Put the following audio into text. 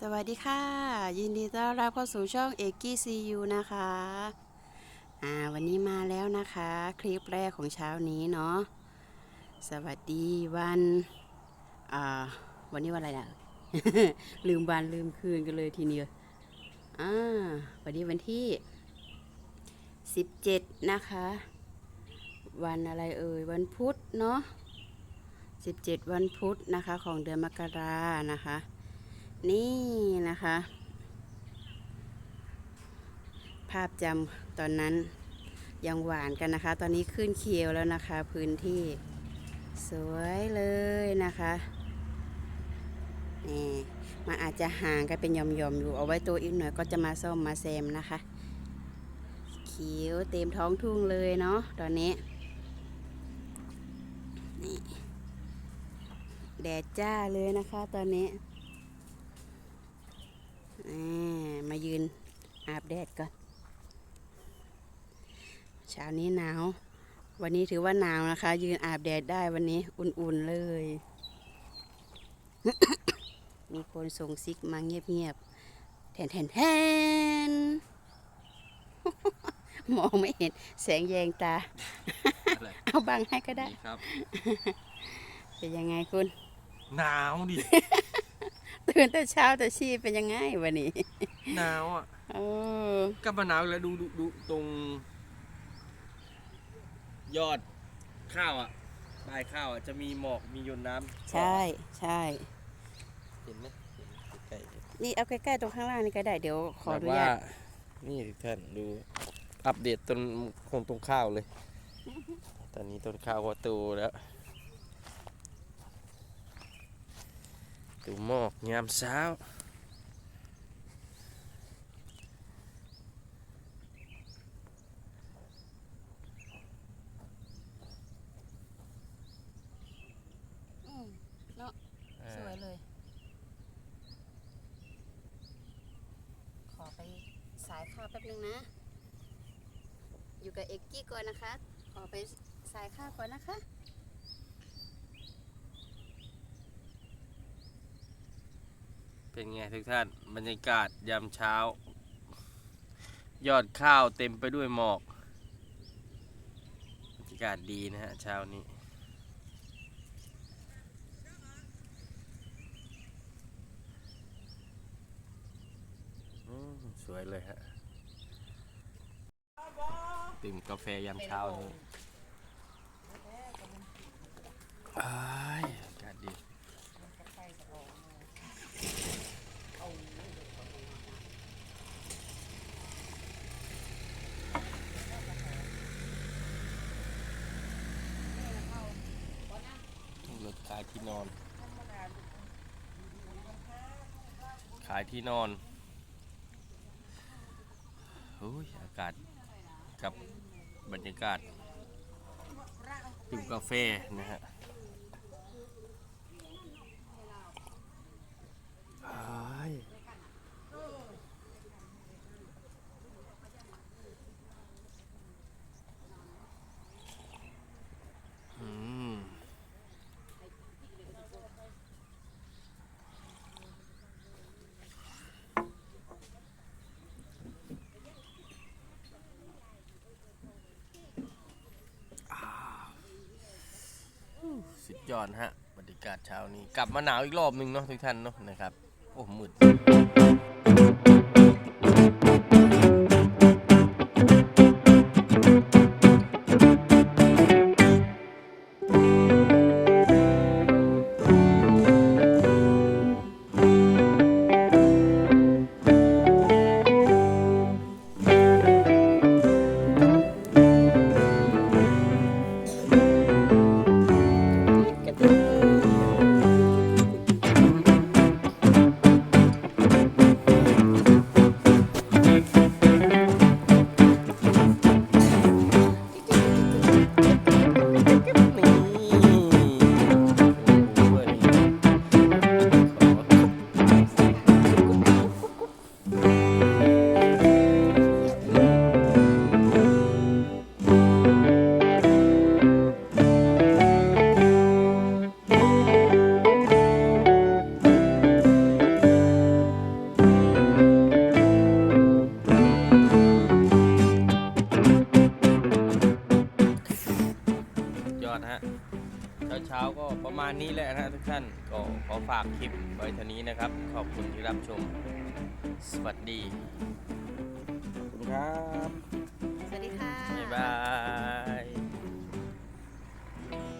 สวัสดีค่ะ ยินดีต้อนรับเข้าสู่ช่องเอกกี้ซียูนะคะอ่าวันนี้มาแล้วนะคะ คลิปแรกของเช้านี้เนาะสวัสดีวันอ่าวันนี้วันอะไรอะ ลืมวันลืมคืนกันเลยทีเดียวอ่าวันนี้วันที่ 17 นะคะ วันอะไรเอ่ยวันพุธเนาะ17 วันพุธนะคะของเดือนมกรานะคะ นี่นะคะ ภาพจำตอนนั้นยังหวานกันนะคะ ตอนนี้ขึ้นเคียวแล้วนะคะ พื้นที่สวยเลยนะคะนี่มันอาจจะห่างกันเป็นหย่อมๆอยู่เอาไว้ตัวอีกหน่อยก็จะมาซ่อมมาแซมนะคะ เขียวเต็มท้องทุ่งเลยเนาะตอนนี้นี่แดดจ้าเลยนะคะตอนนี้ อ่ามา ยืนอาบแดดก่อนเช้านี้หนาว วันนี้ถือว่าหนาวนะคะ ยืนอาบแดดได้วันนี้อุ่นๆเลย มีคนส่งซิกมาเงียบๆแทนแทนแทนมองไม่เห็นแสงแยงตาอะไรเอาบังให้ก็ได้ดีครับเป็นยังไงคุณ หนาวดิ ตื่นแต่เช้าแต่ชีพเป็นยังไงวันนี้หนาวอะโอ้กลับมาหนาวอีกแล้วดูดูดูตรง ยอดข้าวอะปลายข้าวอะจะมีหมอกมีหยนน้ำใช่ใช่ เห็นไหมเห็นใกล้ๆ นี่เอาใกล้ๆตรงข้างล่างนี่ก็ได้เดี๋ยวขออแบบนุว่าญาตนี่ทุกท่านดูอัปเดตต้นคงต้นข้าวเลย ตอนนี้ต้นข้าวก็โตแล้ว ดูหมอกยามเช้าอืมเนาะสวยเลย ขอไปสายข้าวแป๊บนึงนะ อยู่กับเอกกี้ก่อนนะคะ ขอไปสายข้าวก่อนนะคะ เป็นไงทุกท่านบรรยากาศยามเช้า ยอดข้าวเต็มไปด้วยหมอกบรรยากาศดีนะฮะเช้านี้อืมสวยเลยฮะดื่มกาแฟยามเช้านี้อ้ายอากาศดี รถขาย ที่นอน ขายที่นอนโอ้ยอากาศกับบรรยากาศดื่มกาแฟนะฮะอ้ายอืม สุดยอดฮะบรรยากาศเช้านี้ กลับมาหนาวอีกรอบหนึ่งเนาะทุกท่านเนาะนะครับ โอ้มืด ณนี้แหละนะทุกท่านก็ขอฝากคลิปไว้เท่านี้นะครับ ขอบคุณที่รับชม สวัสดี ขอบคุณครับ สวัสดีค่ะ บ๊ายบาย